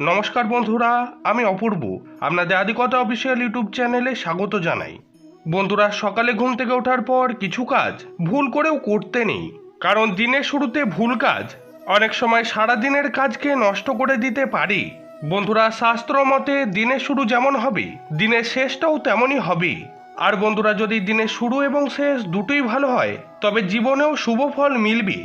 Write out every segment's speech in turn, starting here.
নমস্কার বন্ধুরা, আমি অপূর্ব। আপনাদের আদিকতা অফিসিয়াল ইউটিউব চ্যানেলে স্বাগত জানাই। বন্ধুরা, সকালে ঘুম থেকে ওঠার পর কিছু কাজ ভুল করেও করতে নেই। কারণ দিনের শুরুতে ভুল কাজ অনেক সময় সারা দিনের কাজকে নষ্ট করে দিতে পারি। বন্ধুরা, শাস্ত্র মতে দিনের শুরু যেমন হবে, দিনের শেষটাও তেমনই হবে। আর বন্ধুরা, যদি দিনের শুরু এবং শেষ দুটোই ভালো হয়, তবে জীবনেও শুভ ফল মিলবে।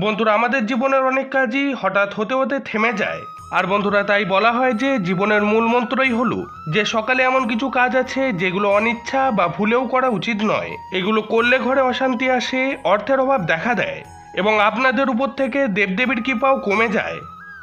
বন্ধুরা, আমাদের জীবনের অনেক কাজই হঠাৎ হতে হতে থেমে যায়। আর বন্ধুরা, তাই বলা হয় যে জীবনের মূল মন্ত্রই হলো যে সকালে এমন কিছু কাজ আছে যেগুলো অনিচ্ছা বা ভুলেও করা উচিত নয়। এগুলো করলে ঘরে অশান্তি আসে, অর্থের অভাব দেখা দেয় এবং আপনাদের উপর থেকে দেবদেবীর কৃপাও কমে যায়।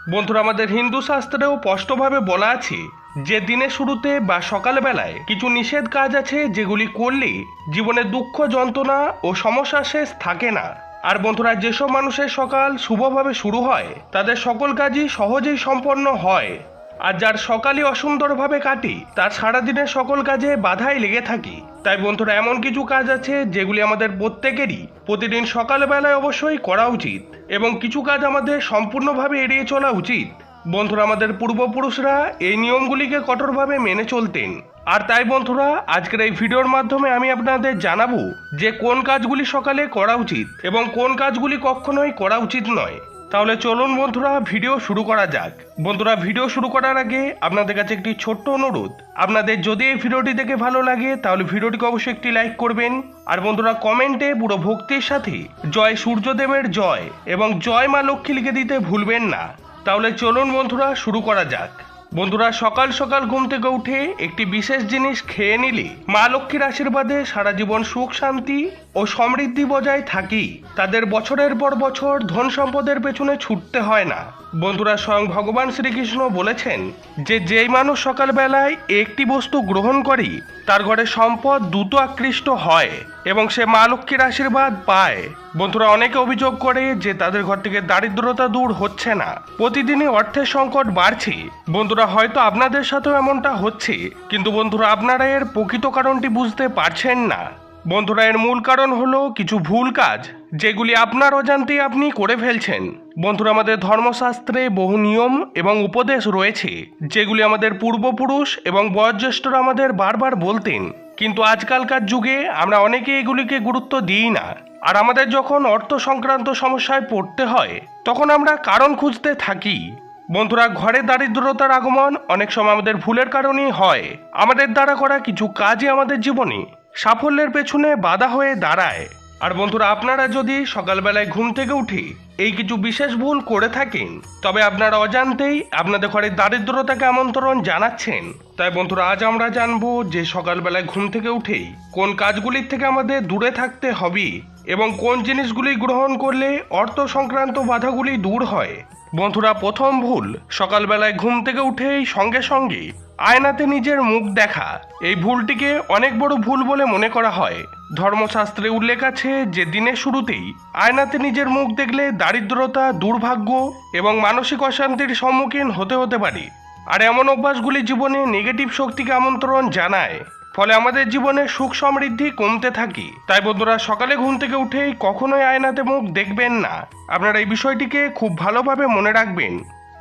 বন্ধুরা, আমাদের হিন্দু শাস্ত্রেও স্পষ্টভাবে বলা আছে যে দিনের শুরুতে বা সকালবেলায় কিছু নিষেধ কাজ আছে যেগুলি করলে জীবনে দুঃখ, যন্ত্রণা ও সমস্যা শেষ থাকে না। আর বন্ধুরা, যেসব মানুষের সকাল শুভভাবে শুরু হয়, তাদের সকল কাজই সহজেই সম্পন্ন হয়। আর যার সকালই অসুন্দরভাবে কাটি, তার সারাদিনের সকল কাজে বাধাই লেগে থাকি। তাই বন্ধুরা, এমন কিছু কাজ আছে, যেগুলি আমাদের প্রত্যেকেরই প্রতিদিন সকালবেলায় অবশ্যই করা উচিত এবং কিছু কাজ আমাদের সম্পূর্ণভাবে এড়িয়ে চলা উচিত। বন্ধুরা, আমাদের পূর্বপুরুষরা এই নিয়মগুলিকে কঠোরভাবে মেনে চলতেন। আর তাই বন্ধুরা, আজকের এই ভিডিওর মাধ্যমে আমি আপনাদের জানাব যে কোন কাজগুলি সকালে করা উচিত এবং কোন কাজগুলি কখনোই করা উচিত নয়। তাহলে চলুন বন্ধুরা, ভিডিও শুরু করা যাক। বন্ধুরা, ভিডিও শুরু করার আগে আপনাদের কাছে একটি ছোট্ট অনুরোধ। আপনাদের যদি এই ভিডিওটি দেখে ভালো লাগে, তাহলে ভিডিওটিকে অবশ্যই একটি লাইক করবেন। আর বন্ধুরা, কমেন্টে পুরো ভক্তির সাথে জয় সূর্যদেবের জয় এবং জয় মা লক্ষ্মী লিখে দিতে ভুলবেন না। তাহলে চলুন বন্ধুরা, শুরু করা যাক। বন্ধুরা, সকাল সকাল ঘুম থেকে উঠে একটি বিশেষ জিনিস খেয়ে নিলে। মা লক্ষ্মীর আশীর্বাদে সারা জীবন সুখ শান্তি ও সমৃদ্ধি বজায় থাকি, তাদের বছরের পর বছর ধন সম্পদের পেছনে ছুটতে হয় না। বন্ধুরা স্বয়ং ভগবান শ্রীকৃষ্ণ বলেছেন যে, যেই মানুষ সকালবেলায় একটি বস্তু গ্রহণ করি, তার ঘরে সম্পদ দ্রুত আকৃষ্ট হয় এবং সে মা লক্ষ্মীর আশীর্বাদ পায়। বন্ধুরা অনেকে অভিযোগ করে যে, তাদের ঘর থেকে দারিদ্রতা দূর হচ্ছে না। প্রতিদিনই অর্থের সংকট বাড়ছে। বন্ধুরা, হয়তো আপনাদের সাথেও এমনটা হচ্ছে, কিন্তু বন্ধুরা, আপনারা এর প্রকৃত কারণটি বুঝতে পারছেন না। বন্ধুরা এর মূল কারণ হলো কিছু ভুল কাজ, যেগুলি আপনার অজান্তেই আপনি করে ফেলছেন। বন্ধুরা, আমাদের ধর্মশাস্ত্রে বহু নিয়ম এবং উপদেশ রয়েছে, যেগুলি আমাদের পূর্বপুরুষ এবং বয়োজ্যেষ্ঠরা আমাদের বারবার বলতেন। কিন্তু আজকালকার যুগে আমরা অনেকে এগুলিকে গুরুত্ব দিই না। আর আমাদের যখন অর্থ সংক্রান্ত সমস্যায় পড়তে হয়, তখন আমরা কারণ খুঁজতে থাকি। বন্ধুরা, ঘরে দারিদ্রতার আগমন অনেক সময় আমাদের ভুলের কারণেই হয়। আমাদের দ্বারা করা কিছু কাজই আমাদের জীবনে সাফল্যের পেছনে বাধা হয়ে দাঁড়ায়। আর বন্ধুরা, আপনারা যদি সকালবেলায় ঘুম থেকে উঠে এই কিছু বিশেষ ভুল করে থাকেন, তবে আপনারা অজান্তেই আপনাদের ঘরে দারিদ্রতাকে আমন্ত্রণ জানাচ্ছেন। তাই বন্ধুরা, আজ আমরা জানব যে সকালবেলায় ঘুম থেকে উঠেই কোন কাজগুলির থেকে আমাদের দূরে থাকতে হবে এবং কোন জিনিসগুলি গ্রহণ করলে অর্থ সংক্রান্ত বাধাগুলি দূর হয়। বন্ধুরা, প্রথম ভুল সকালবেলায় ঘুম থেকে উঠেই সঙ্গে সঙ্গে আয়নাতে নিজের মুখ দেখা, এই ভুলটিকে অনেক বড় ভুল বলে মনে করা হয়। ধর্মশাস্ত্রে উল্লেখ আছে যে দিনের শুরুতেই আয়নাতে নিজের মুখ দেখলে দারিদ্রতা, দুর্ভাগ্য এবং মানসিক অশান্তির সম্মুখীন হতে হতে পারে। আর এমন অভ্যাসগুলি জীবনে নেগেটিভ শক্তিকে আমন্ত্রণ জানায়। ফলে আমাদের জীবনে সুখ সমৃদ্ধি কমতে থাকি। তাই বন্ধুরা, সকালে ঘুম থেকে উঠেই কখনোই আয়নাতে মুখ দেখবেন না। আপনারা এই বিষয়টিকে খুব ভালোভাবে মনে রাখবেন।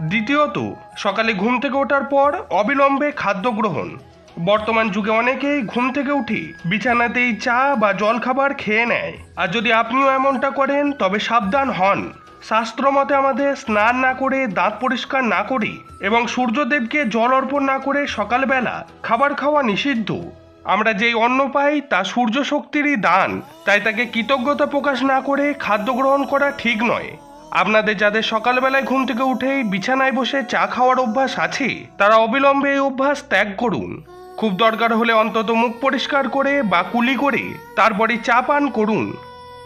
দ্বিতীয়ত, সকালে ঘুম থেকে ওঠার পর অবিলম্বে খাদ্য গ্রহণ। বর্তমান যুগে অনেকেই ঘুম থেকে উঠে বিছানাতেই চা বা জল খাবার খেয়ে নেয়। আর যদি আপনিও এমনটা করেন, তবে সাবধান হন। শাস্ত্র মতে আমাদের স্নান না করে দাঁত পরিষ্কার না করে এবং সূর্যদেবকে জল অর্পণ না করে সকালবেলা খাবার খাওয়া নিষিদ্ধ। আমরা যেই অন্ন পাই, তা সূর্য শক্তিরই দান, তাই তাকে কৃতজ্ঞতা প্রকাশ না করে খাদ্য গ্রহণ করা ঠিক নয়। আপনাদের যাদের সকালবেলায় ঘুম থেকে উঠেই বিছানায় বসে চা খাওয়ার অভ্যাস আছে, তারা অবিলম্বে এই অভ্যাস ত্যাগ করুন। খুব দরকার হলে অন্তত মুখ পরিষ্কার করে বা কুলি করে তারপরে চা পান করুন।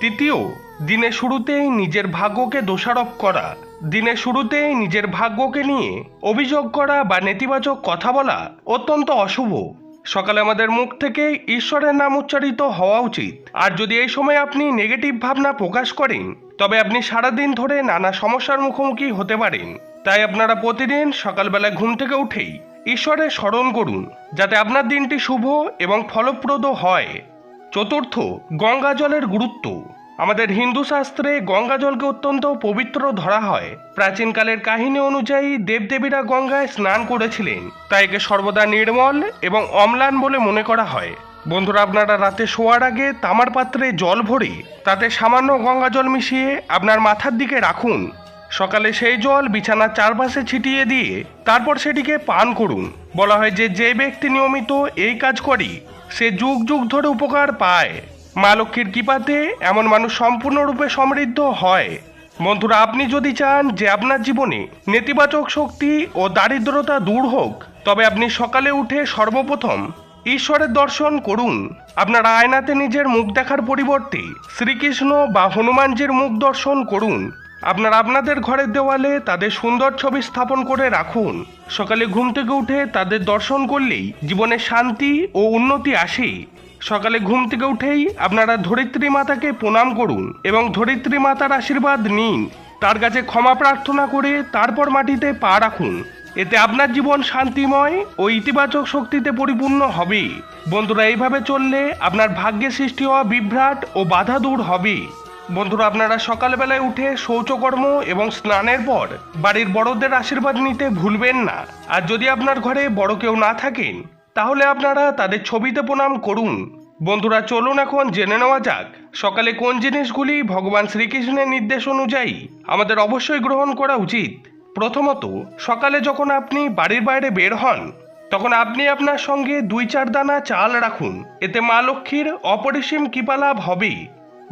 তৃতীয়, দিনের শুরুতেই নিজের ভাগ্যকে দোষারোপ করা। দিনের শুরুতেই নিজের ভাগ্যকে নিয়ে অভিযোগ করা বা নেতিবাচক কথা বলা অত্যন্ত অশুভ। সকালে আমাদের মুখ থেকে ঈশ্বরের নাম উচ্চারিত হওয়া উচিত। আর যদি এই সময় আপনি নেগেটিভ ভাবনা প্রকাশ করেন তবে আপনি সারাদিন ধরে নানা সমস্যার মুখোমুখি হতে পারেন। তাই আপনারা প্রতিদিন সকালবেলা ঘুম থেকে উঠেই ঈশ্বরের স্মরণ করুন, যাতে আপনার দিনটি শুভ এবং ফলপ্রদ হয়। চতুর্থ, গঙ্গা জলের গুরুত্ব। আমাদের হিন্দু শাস্ত্রে গঙ্গা জলকে অত্যন্ত পবিত্র ধরা হয়। প্রাচীনকালের কাহিনী অনুযায়ী দেবদেবীরা গঙ্গায় স্নান করেছিলেন। তাই একে সর্বদা নির্মল এবং অম্লান বলে মনে করা হয়। বন্ধুরা, আপনারা রাতে শোয়ার আগে তামার পাত্রে জল ভরে তাতে সামান্য গঙ্গা জল মিশিয়ে আপনার মাথার দিকে রাখুন। সকালে সেই জল বিছানার চারপাশে ছিটিয়ে দিয়ে তারপর সেটিকে পান করুন। বলা হয় যে যে ব্যক্তি নিয়মিত এই কাজ করে, সে যুগ যুগ ধরে উপকার পায়। মা লক্ষ্মীর কৃপাতে এমন মানুষ সম্পূর্ণরূপে সমৃদ্ধ হয়। বন্ধুরা, আপনি যদি চান যে আপনার জীবনে নেতিবাচক শক্তি ও দারিদ্রতা দূর হোক, তবে আপনি সকালে উঠে সর্বপ্রথম ঈশ্বরের দর্শন করুন। আপনারা আয়নাতে নিজের মুখ দেখার পরিবর্তে শ্রীকৃষ্ণ বা হনুমানজির মুখ দর্শন করুন। আপনার আপনাদের ঘরের দেওয়ালে তাদের সুন্দর ছবি স্থাপন করে রাখুন। সকালে ঘুম থেকে উঠে তাদের দর্শন করলেই জীবনে শান্তি ও উন্নতি আসে। সকালে ঘুম থেকে উঠেই আপনারা ধরিত্রী মাতাকে প্রণাম করুন এবং ধরিত্রী মাতার আশীর্বাদ নিন। তার কাছে ক্ষমা প্রার্থনা করে তারপর মাটিতে পা রাখুন। এতে আপনার জীবন শান্তিময় ও ইতিবাচক শক্তিতে পরিপূর্ণ হবে। বন্ধুরা, এইভাবে চললে আপনার ভাগ্যে সৃষ্টি হওয়া বিভ্রাট ও বাধা দূর হবে। বন্ধুরা, আপনারা সকালবেলায় উঠে শৌচকর্ম এবং স্নানের পর বাড়ির বড়দের আশীর্বাদ নিতে ভুলবেন না। আর যদি আপনার ঘরে বড় কেউ না থাকেন, তাহলে আপনারা তাদের ছবিতে প্রণাম করুন। বন্ধুরা, চলুন এখন জেনে নেওয়া যাক, সকালে কোন জিনিসগুলি ভগবান শ্রীকৃষ্ণের নির্দেশ অনুযায়ী আমাদের অবশ্যই গ্রহণ করা উচিত। প্রথমত, সকালে যখন আপনি বাড়ির বাইরে বের হন, তখন আপনি আপনার সঙ্গে দুই চার দানা চাল রাখুন। এতে মা লক্ষ্মীর অপরিসীম কৃপা লাভ হবে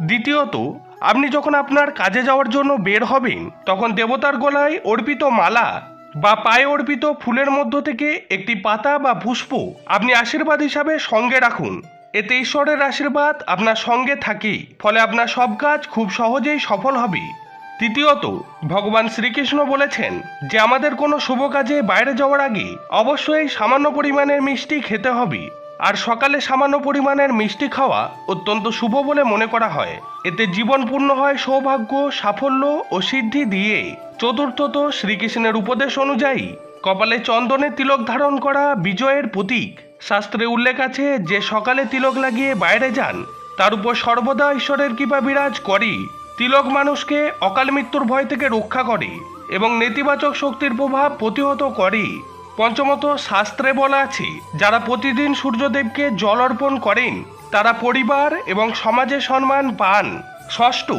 দ্বিতীয়ত, আপনি যখন আপনার কাজে যাওয়ার জন্য বের হবেন, তখন দেবতার গলায় অর্পিত মালা বা পায়ে অর্পিত ফুলের মধ্য থেকে একটি পাতা বা পুষ্প আপনি আশীর্বাদ হিসাবে সঙ্গে রাখুন। এতে ঈশ্বরের আশীর্বাদ আপনার সঙ্গে থাকে ফলে আপনার সব কাজ খুব সহজেই সফল হবে। তৃতীয়ত, ভগবান শ্রীকৃষ্ণ বলেছেন যে আমাদের কোনো শুভ কাজে বাইরে যাওয়ার আগে অবশ্যই সামান্য পরিমাণের মিষ্টি খেতে হবে। আর সকালে সামান্য পরিমাণের মিষ্টি খাওয়া অত্যন্ত শুভ বলে মনে করা হয়। এতে জীবন পূর্ণ হয় সৌভাগ্য, সাফল্য ও সিদ্ধি দিয়ে। চতুর্থত, শ্রীকৃষ্ণের উপদেশ অনুযায়ী কপালে চন্দনে তিলক ধারণ করা বিজয়ের প্রতীক। শাস্ত্রে উল্লেখ আছে যে সকালে তিলক লাগিয়ে বাইরে যান, তার উপর সর্বদা ঈশ্বরের কৃপা বিরাজ করে তিলক মানুষকে অকাল মৃত্যুর ভয় থেকে রক্ষা করে এবং নেতিবাচক শক্তির প্রভাব প্রতিহত করে। পঞ্চমত শাস্ত্রে বলা আছে, যারা প্রতিদিন সূর্যদেবকে জল অর্পণ করেন, তারা পরিবার এবং সমাজে সম্মান পান। ষষ্ঠ,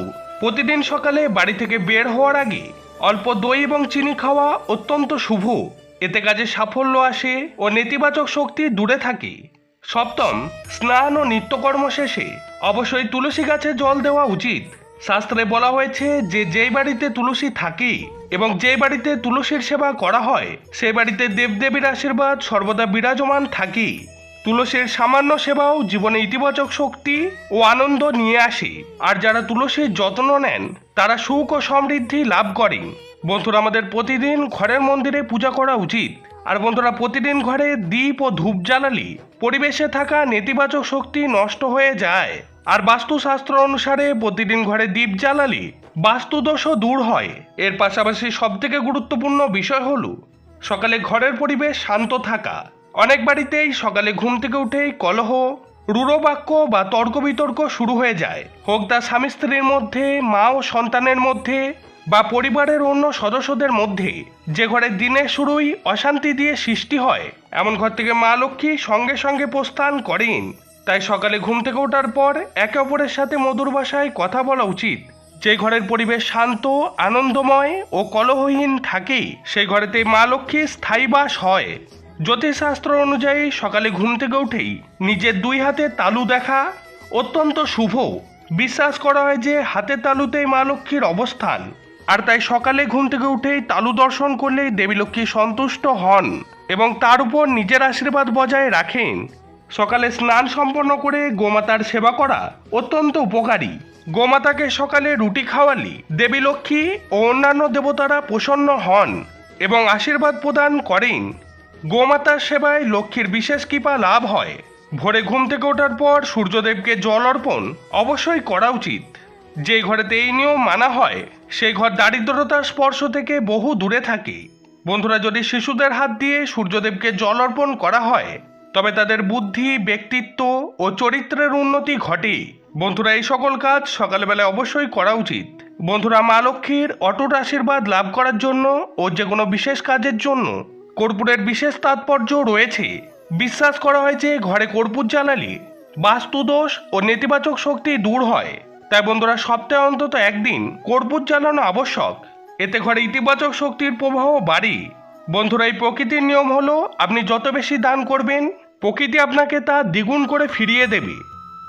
প্রতিদিন সকালে বাড়ি থেকে বের হওয়ার আগে অল্প দই এবং চিনি খাওয়া অত্যন্ত শুভ। এতে কাজে সাফল্য আসে ও নেতিবাচক শক্তি দূরে থাকে। সপ্তম, স্নান ও নিত্যকর্ম শেষে অবশ্যই তুলসী গাছে জল দেওয়া উচিত। শাস্ত্রে বলা হয়েছে যে যেই বাড়িতে তুলসী থাকে এবং যে বাড়িতে তুলসীর সেবা করা হয়, সেই বাড়িতে দেবদেবীর আশীর্বাদ সর্বদা বিরাজমান থাকে তুলসীর সামান্য সেবাও জীবনে ইতিবাচক শক্তি ও আনন্দ নিয়ে আসে। আর যারা তুলসীর যত্ন নেন, তারা সুখ ও সমৃদ্ধি লাভ করেন। বন্ধুরা, আমাদের প্রতিদিন ঘরের মন্দিরে পূজা করা উচিত। আর বন্ধুরা, প্রতিদিন ঘরে দ্বীপ ও ধূপ জ্বালালি পরিবেশে থাকা নেতিবাচক শক্তি নষ্ট হয়ে যায়। আর বাস্তুশাস্ত্র অনুসারে প্রতিদিন ঘরে দ্বীপ জ্বালালে বাস্তুদোষও দূর হয়। এর পাশাপাশি সবথেকে গুরুত্বপূর্ণ বিষয় হলো, সকালে ঘরের পরিবেশ শান্ত থাকা। অনেক বাড়িতেই সকালে ঘুম থেকে উঠেই কলহ রূঢ় বাক্য বা তর্ক বিতর্ক শুরু হয়ে যায়। হোক তা স্বামী স্ত্রীর মধ্যে, মা ও সন্তানের মধ্যে বা পরিবারের অন্য সদস্যদের মধ্যে। যে ঘরে দিনের শুরুই অশান্তি দিয়ে সৃষ্টি হয়, এমন ঘর থেকে মা লক্ষ্মী সঙ্গে সঙ্গে প্রস্থান করেন। তাই সকালে ঘুম থেকে ওঠার পর একে অপরের সাথে মধুর ভাষায় কথা বলা উচিত। যে ঘরের পরিবেশ শান্ত, আনন্দময় ও কলহহীন থাকে সেই ঘরেতে মা লক্ষ্মী স্থায়ী বাস হয়। জ্যোতিষশাস্ত্র অনুযায়ী সকালে ঘুম থেকে উঠেই নিজের দুই হাতে তালু দেখা অত্যন্ত শুভ। বিশ্বাস করা হয় যে হাতের তালুতেই মা লক্ষ্মীর অবস্থান। আর তাই সকালে ঘুম থেকে উঠেই তালু দর্শন করলেই দেবী লক্ষ্মী সন্তুষ্ট হন এবং তার উপর নিজের আশীর্বাদ বজায় রাখেন। সকালে স্নান সম্পন্ন করে গোমাতার সেবা করা অত্যন্ত উপকারী। গোমাতাকে সকালে রুটি খাওয়ালি দেবী লক্ষ্মী ও অন্যান্য দেবতারা প্রসন্ন হন এবং আশীর্বাদ প্রদান করেন। গোমাতার সেবায় লক্ষ্মীর বিশেষ কৃপা লাভ হয়। ভোরে ঘুম থেকে ওঠার পর সূর্যদেবকে জল অর্পণ অবশ্যই করা উচিত। যে ঘরেতে এই নিয়ম মানা হয় সেই ঘর দারিদ্রতার স্পর্শ থেকে বহু দূরে থাকে। বন্ধুরা, যদি শিশুদের হাত দিয়ে সূর্যদেবকে জল অর্পণ করা হয় তবে তাদের বুদ্ধি, ব্যক্তিত্ব ও চরিত্রের উন্নতি ঘটে। বন্ধুরা, এই সকল কাজ সকালবেলায় অবশ্যই করা উচিত। বন্ধুরা, মা লক্ষ্মীর অটুট আশীর্বাদ লাভ করার জন্য ও যে কোনো বিশেষ কাজের জন্য কর্পূরের বিশেষ তাৎপর্য রয়েছে। বিশ্বাস করা হয় যে ঘরে কর্পূর জ্বালালে বাস্তুদোষ ও নেতিবাচক শক্তি দূর হয়। তাই বন্ধুরা, সপ্তাহে অন্তত একদিন কর্পূর জ্বালানো আবশ্যক। এতে ঘরে ইতিবাচক শক্তির প্রবাহ বাড়ে। বন্ধুরা, এই প্রকৃতির নিয়ম হলো আপনি যত বেশি দান করবেন প্রকৃতি আপনাকে তা দ্বিগুণ করে ফিরিয়ে দেবে।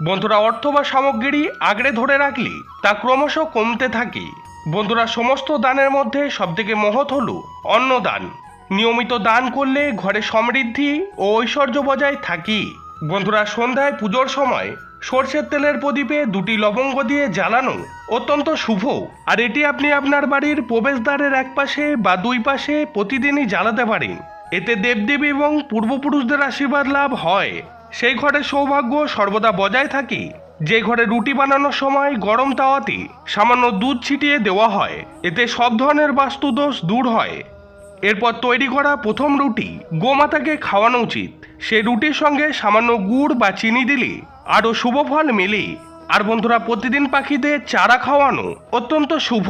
বন্ধুরা, অর্থ বা সামগ্রী আগড়ে ধরে রাখলে, তা ক্রমশ কমতে থাকে। বন্ধুরা, সমস্ত দানের মধ্যে সবথেকে মহৎ হলো অন্নদান নিয়মিত দান করলে ঘরে সমৃদ্ধি ও ঐশ্বর্য বজায় থাকে। বন্ধুরা, সন্ধ্যায় পুজোর সময় সর্ষের তেলের প্রদীপে দুটি লবঙ্গ দিয়ে জ্বালানো অত্যন্ত শুভ। আর এটি আপনি আপনার বাড়ির প্রবেশদ্বারের এক পাশে বা দুই পাশে প্রতিদিনই জ্বালাতে পারেন। এতে দেবদেবী এবং পূর্বপুরুষদের আশীর্বাদ লাভ হয়। সেই ঘরে সৌভাগ্য সর্বদা বজায় থাকে। যে ঘরে রুটি বানানোর সময় গরম তাওয়াতে সামান্য দুধ ছিটিয়ে দেওয়া হয়, এতে সব ধরনের বাস্তুদোষ দূর হয়। এরপর তৈরি করা প্রথম রুটি গোমাতাকে খাওয়ানো উচিত। সেই রুটির সঙ্গে সামান্য গুড় বা চিনি দিলে আরও শুভ ফল মেলে। আর বন্ধুরা, প্রতিদিন পাখিদের চারা খাওয়ানো অত্যন্ত শুভ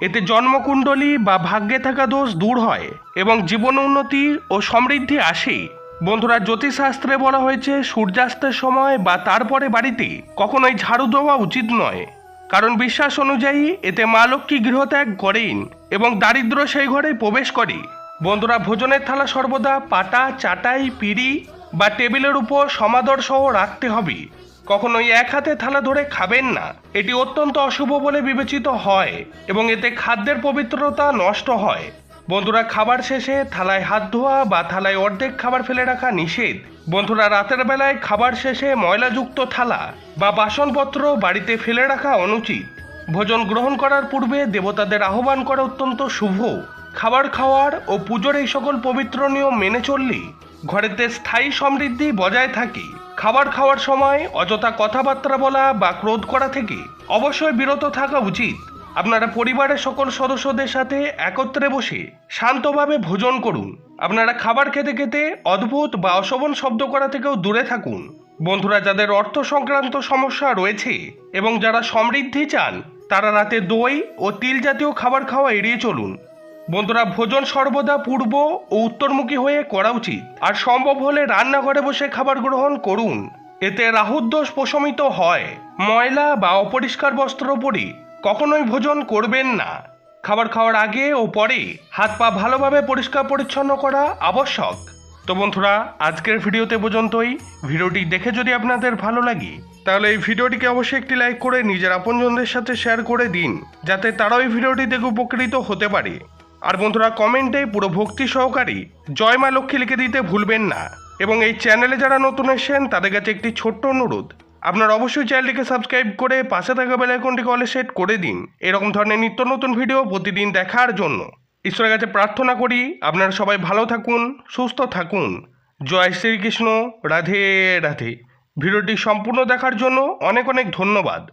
এতে জন্মকুণ্ডলী বা ভাগ্যে থাকা দোষ দূর হয় এবং জীবন উন্নতি ও সমৃদ্ধি আসে। বন্ধুরা, জ্যোতিষশাস্ত্রে বলা হয়েছে, সূর্যাস্তের সময় বা তারপরে বাড়িতে কখনোই ঝাড়ু দেওয়া উচিত নয়। কারণ বিশ্বাস অনুযায়ী এতে মা লক্ষ্মী গৃহত্যাগ করেন এবং দারিদ্র সেই ঘরে প্রবেশ করে। বন্ধুরা, ভোজনের থালা সর্বদা পাটা, চাটাই, পিড়ি বা টেবিলের উপর সমাদর সহ রাখতে হবে। কখনোই এক হাতে থালা ধরে খাবেন না। এটি অত্যন্ত অশুভ বলে বিবেচিত হয় এবং এতে খাদ্যের পবিত্রতা নষ্ট হয়। বন্ধুরা, খাবার শেষে থালায় হাত ধোয়া বা থালায় অর্ধেক খাবার ফেলে রাখা নিষেধ। বন্ধুরা, রাতের বেলায় খাবার শেষে ময়লাযুক্ত থালা বা বাসনপত্র বাড়িতে ফেলে রাখা অনুচিত। ভোজন গ্রহণ করার পূর্বে দেবতাদের আহ্বান করা অত্যন্ত শুভ। খাবার খাওয়ার ও পুজোর এই সকল পবিত্র নিয়ম মেনে চললে ঘরেতে স্থায়ী সমৃদ্ধি বজায় থাকে। খাবার খাওয়ার সময় অযথা কথাবার্তা বলা বা ক্রোধ করা থেকে অবশ্যই বিরত থাকা উচিত। আপনারা পরিবারের সকল সদস্যদের সাথে একত্রে বসে শান্তভাবে ভোজন করুন। আপনারা খাবার খেতে খেতে অদ্ভুত বা অশোভন শব্দ করা থেকেও দূরে থাকুন। বন্ধুরা, যাদের অর্থ সংক্রান্ত সমস্যা রয়েছে এবং যারা সমৃদ্ধি চান, তারা রাতে দই ও তিল জাতীয় খাবার খাওয়া এড়িয়ে চলুন। বন্ধুরা, ভোজন সর্বদা পূর্ব ও উত্তরমুখী হয়ে করা উচিত। আর সম্ভব হলে রান্নাঘরে বসে খাবার গ্রহণ করুন। এতে রাহুদোষ প্রশমিত হয়। ময়লা বা অপরিষ্কার বস্ত্র পরে কখনোই ভোজন করবেন না। খাবার খাওয়ার আগে ও পরে হাত পা ভালোভাবে পরিষ্কার পরিচ্ছন্ন করা আবশ্যক। তো বন্ধুরা, আজকের ভিডিওতে পর্যন্তই। ভিডিওটি দেখে যদি আপনাদের ভালো লাগে, তাহলে এই ভিডিওটিকে অবশ্যই একটি লাইক করে নিজের আপনজনদের সাথে শেয়ার করে দিন, যাতে তারাও এই ভিডিওটি দেখে উপকৃত হতে পারে। আর বন্ধুরা কমেন্টে পুরো ভক্তি সহকারে জয় মা লক্ষ্মী লিখে দিতে ভুলবেন না। এবং এই চ্যানেলে যারা নতুন এসেছেন, তাদের কাছে একটি ছোট্ট অনুরোধ। আপনারা অবশ্যই চ্যানেলটিকে সাবস্ক্রাইব করে পাশে থাকা বেল আইকনটিকে অলে সেট করে দিন। এরকম ধরনের নিত্য নতুন ভিডিও প্রতিদিন দেখার জন্য। ঈশ্বরের কাছে প্রার্থনা করি, আপনারা সবাই ভালো থাকুন, সুস্থ থাকুন। জয় শ্রীকৃষ্ণ, রাধে রাধে। ভিডিওটি সম্পূর্ণ দেখার জন্য অনেক অনেক ধন্যবাদ।